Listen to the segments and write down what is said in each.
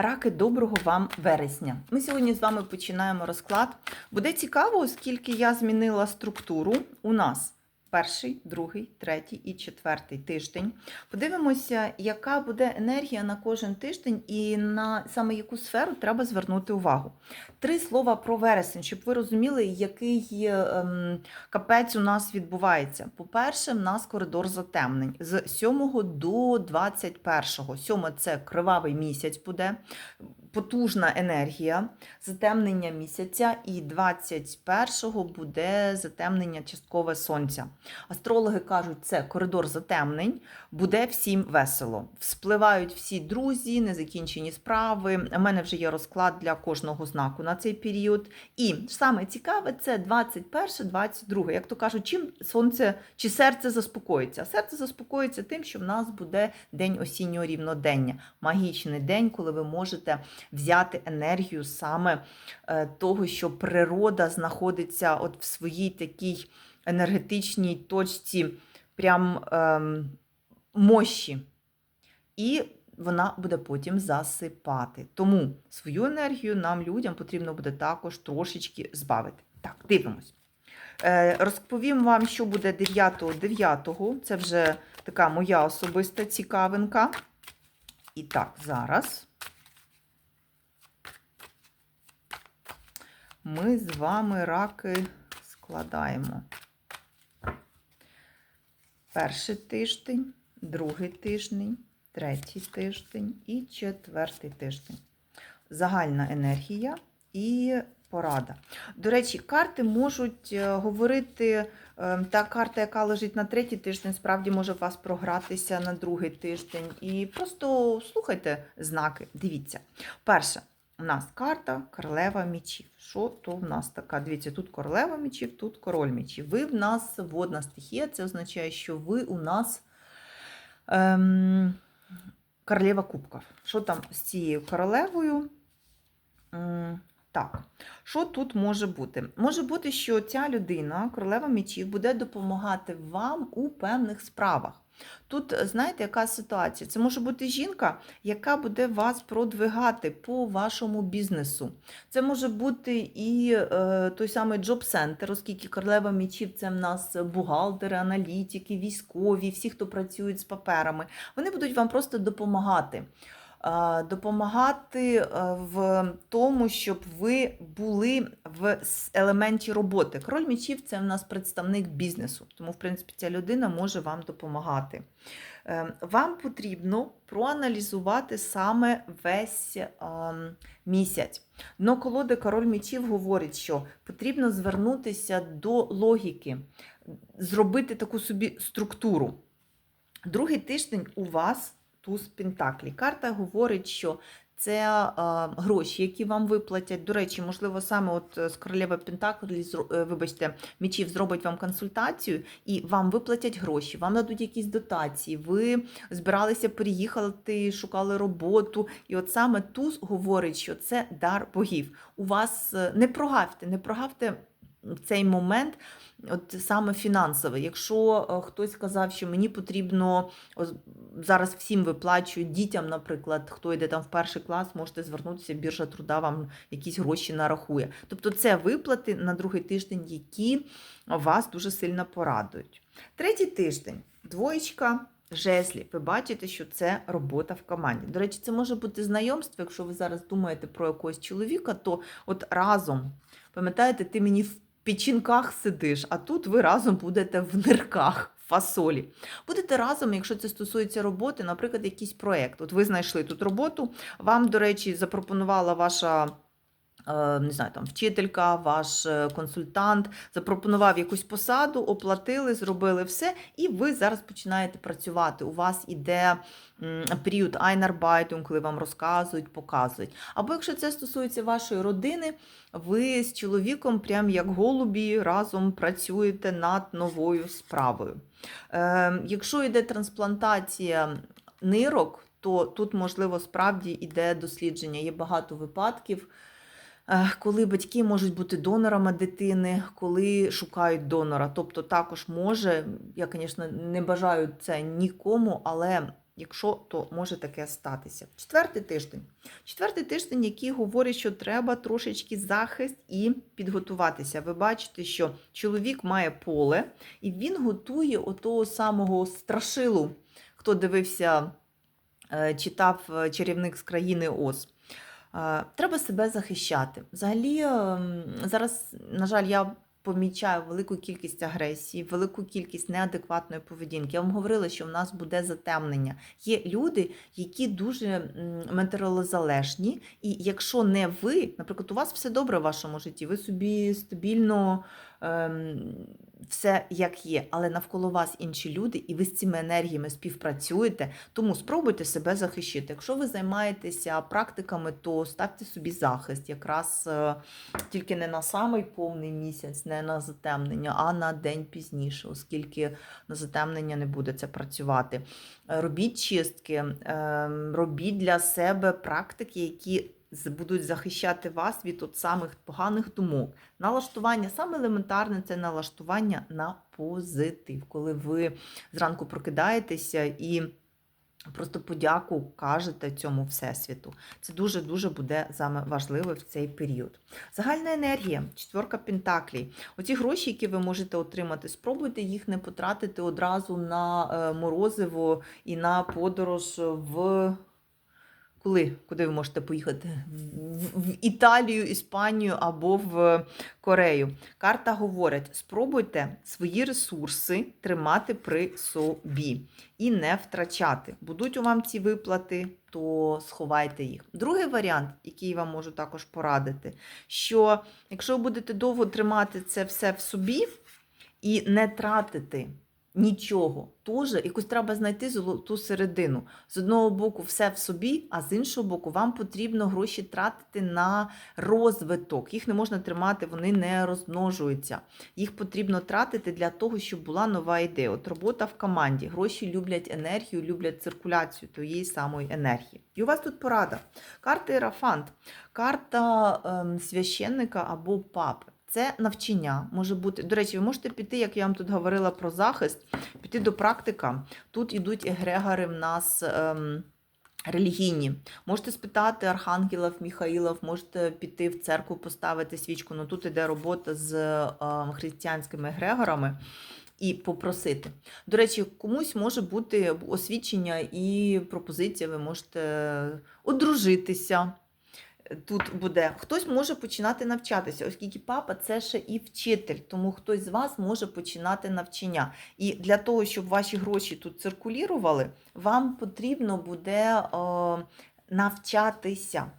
Раки, доброго вам вересня. Ми сьогодні з вами починаємо розклад. Буде цікаво, оскільки я змінила структуру у нас перший, другий, третій і четвертий тиждень. Подивимося, яка буде енергія на кожен тиждень і на саме яку сферу треба звернути увагу. Три слова про вересень, щоб ви розуміли, який ем, капець у нас відбувається. По-перше, в нас коридор затемнень з 7 до 21. 7 – це кривавий місяць буде, потужна енергія, затемнення місяця, і 21-го буде затемнення часткове сонця. Астрологи кажуть, це коридор затемнень, буде всім весело. Вспливають всі друзі, незакінчені справи. У мене вже є розклад для кожного знаку на цей період. І саме цікаве це 21-22. Як то кажуть, чим сонце чи серце заспокоїться? Серце заспокоїться тим, що в нас буде день осіннього рівнодення, магічний день, коли ви можете взяти енергію саме е, того, що природа знаходиться от в своїй такій енергетичній точці, прям ем, мощі. І вона буде потім засипати. Тому свою енергію нам, людям, потрібно буде також трошечки збавити. Так, дивимось. Е, Розповім вам, що буде 9-9. Це вже така моя особиста цікавинка. І так, зараз ми з вами раки складаємо. Перший тиждень, другий тиждень, третій тиждень і четвертий тиждень. Загальна енергія і порада. До речі, карти можуть е, говорити, е, та карта, яка лежить на третій тиждень, справді може вас програтися на другий тиждень. І просто слухайте знаки. Дивіться. Перше, у нас карта королева мічів. Що то в нас така? Дивіться, тут королева мічів, тут король мічів. Ви в нас водна стихія, це означає, що ви у нас ем, королева кубків. Що там з цією королевою? Так, що тут може бути? Може бути, що ця людина, королева мечів, буде допомагати вам у певних справах. Тут, знаєте, яка ситуація? Це може бути жінка, яка буде вас продвигати по вашому бізнесу. Це може бути і е, той самий джоб-центр, оскільки королева мічів це в нас бухгалтери, аналітики, військові, всі, хто працюють з паперами. Вони будуть вам просто допомагати. Е, Допомагати е, в тому, щоб ви були в елементі роботи. Король мічів це в нас представник бізнесу, тому, в принципі, ця людина може вам допомагати. Е, Вам потрібно проаналізувати саме весь ем, місяць. Но колода король мечів говорить, що потрібно звернутися до логіки, зробити таку собі структуру. Другий тиждень у вас туз Пентаклі. Карта говорить, що це е, гроші, які вам виплатять. До речі, можливо, саме от е, з королева Пентаклі, е, вибачте, мічів зробить вам консультацію і вам виплатять гроші, вам дадуть якісь дотації. Ви збиралися переїхати, шукали роботу. І от саме туз говорить, що це дар богів. У вас е, не прогавте, не прогавте цей момент. От саме фінансове. Якщо е, хтось сказав, що мені потрібно зараз всім виплачують дітям, наприклад, хто йде там в перший клас, можете звернутися, біржа труда вам якісь гроші нарахує. Тобто це виплати на другий тиждень, які вас дуже сильно порадують. Третій тиждень двоєчка. Жезлі, ви бачите, що це робота в команді. До речі, це може бути знайомство. Якщо ви зараз думаєте про якогось чоловіка, то от разом, пам'ятаєте, ти мені в печінках сидиш, а тут ви разом будете в нирках, фасолі. Будете разом, якщо це стосується роботи, наприклад, якийсь проєкт. От ви знайшли тут роботу, вам, до речі, запропонувала ваша. Е, Не знаю, там вчителька, ваш е, консультант запропонував якусь посаду, оплатили, зробили все, і ви зараз починаєте працювати. У вас іде період Einarbeitung, коли вам розказують, показують. Або якщо це стосується вашої родини, ви з чоловіком, прям як голубі, разом працюєте над новою справою. Е, якщо йде трансплантація нирок, то тут, можливо, справді йде дослідження. Є багато випадків, коли батьки можуть бути донорами дитини, коли шукають донора. Тобто також може, я, звісно, не бажаю це нікому, але якщо то може таке статися. Четвертий тиждень. Четвертий тиждень, який говорить, що треба трошечки захист і підготуватися. Ви бачите, що чоловік має поле, і він готує отого самого страшилу, хто дивився, е, читав е, чарівник з країни Оз. Е, Треба себе захищати. Взагалі, ем, зараз, на жаль, я помічаю велику кількість агресії, велику кількість неадекватної поведінки. Я вам говорила, що в нас буде затемнення. Є люди, які дуже м, метеоролозалежні, і якщо не ви, наприклад, у вас все добре в вашому житті, ви собі стабільно ем, все як є, але навколо вас інші люди, і ви з цими енергіями співпрацюєте, тому спробуйте себе захищити. Якщо ви займаєтеся практиками, то ставте собі захист, якраз е, тільки не на самий повний місяць, не на затемнення, а на день пізніше, оскільки на затемнення не буде це працювати. Робіть чистки, е, робіть для себе практики, які будуть захищати вас від от самих поганих думок. Налаштування саме елементарне це налаштування на позитив, коли ви зранку прокидаєтеся і просто подяку кажете цьому всесвіту. Це дуже дуже буде саме важливо в цей період. Загальна енергія, четверка пентаклей. Оці гроші, які ви можете отримати, спробуйте їх не потратити одразу на е, морозиво і на подорож в. Коли? Куди ви можете поїхати? В- Італію, Іспанію або в Корею. Карта говорить: спробуйте свої ресурси тримати при собі і не втрачати. Будуть у вам ці виплати, то сховайте їх. Другий варіант, який я вам можу також порадити, що якщо ви будете довго тримати це все в собі і не тратити нічого, теж якусь треба знайти золоту середину. З одного боку, все в собі, а з іншого боку, вам потрібно гроші тратити на розвиток. Їх не можна тримати, вони не розмножуються. Їх потрібно тратити для того, щоб була нова ідея. От робота в команді. Гроші люблять енергію, люблять циркуляцію тієї самої енергії. І у вас тут порада. Карта Ерафант, карта ем, священника або папи. Це навчання може бути. До речі, ви можете піти, як я вам тут говорила про захист, піти до практика. Тут ідуть егрегори в нас. Ем, Релігійні. Можете спитати архангелів, Міхаїлів, можете піти в церкву, поставити свічку. Ну тут іде робота з е, християнськими егрегорами і попросити. До речі, комусь може бути освічення і пропозиція, ви можете одружитися. Тут буде хтось може починати навчатися, оскільки папа це ще і вчитель, тому хтось з вас може починати навчання. І для того, щоб ваші гроші тут циркулірували, вам потрібно буде о, навчатися.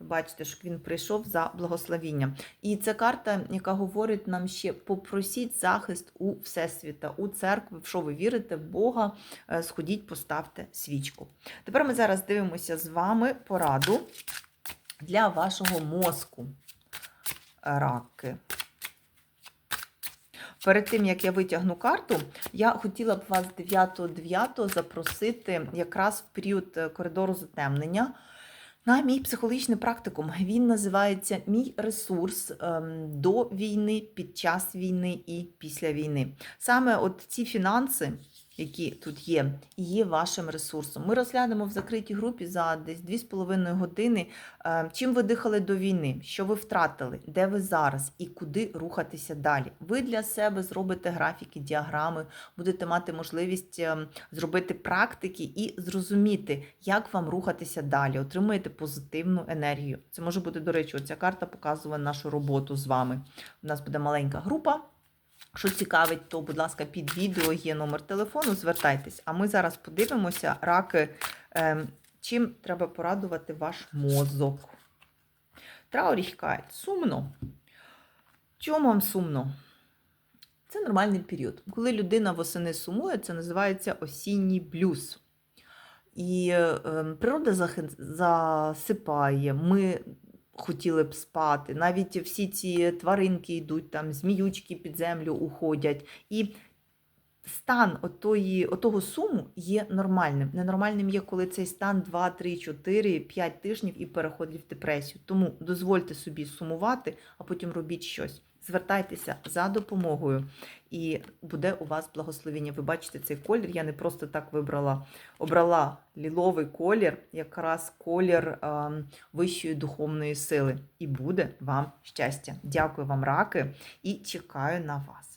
Бачите, що він прийшов за благословінням. І це карта, яка говорить нам ще: попросіть захист у Всесвіта, у церкви, що ви вірите, в Бога, е, сходіть, поставте свічку. Тепер ми зараз дивимося з вами пораду для вашого мозку. Раки. Перед тим, як я витягну карту, я хотіла б вас 9.9 запросити якраз в період е, коридору затемнення на мій психологічний практикум. Він називається Мій ресурс ем, до війни, під час війни і після війни. Саме от ці фінанси, які тут є, є вашим ресурсом. Ми розглянемо в закритій групі за десь 2,5 години, е, чим ви дихали до війни, що ви втратили, де ви зараз і куди рухатися далі. Ви для себе зробите графіки, діаграми, будете мати можливість е, зробити практики і зрозуміти, як вам рухатися далі. Отримуєте позитивну енергію. Це може бути, до речі, оця карта показує нашу роботу з вами. У нас буде маленька група. Якщо цікавить, то, будь ласка, під відео є номер телефону, звертайтесь. А ми зараз подивимося, раки, ем, чим треба порадувати ваш мозок. Трауріхкайт. Сумно. Чому вам сумно? Це нормальний період. Коли людина восени сумує, це називається осінній блюз. І е, природа засипає. Ми хотіли б спати. Навіть всі ці тваринки йдуть, там зміючки під землю уходять. І стан отої, отого суму є нормальним. Ненормальним є, коли цей стан 2, 3, 4, 5 тижнів і переходить в депресію. Тому дозвольте собі сумувати, а потім робіть щось. Звертайтеся за допомогою, і буде у вас благословення. Ви бачите цей колір. Я не просто так вибрала, обрала ліловий колір, якраз колір е, вищої духовної сили. І буде вам щастя. Дякую вам, раки, і чекаю на вас.